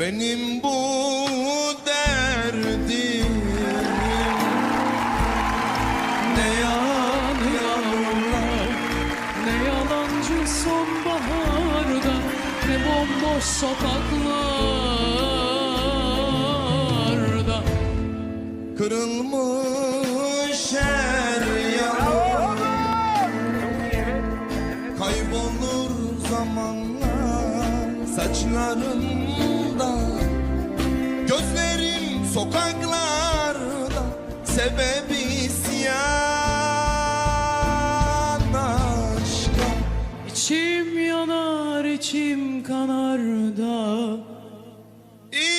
Benim bu derdim Ne yan yavrular Ne yalancı sonbaharda Ne bomboş sokaklarda. Kırılmış saçlarımda Gözlerim sokaklarda Sebebi isyan aşka. İçim yanar içim kanar da İyi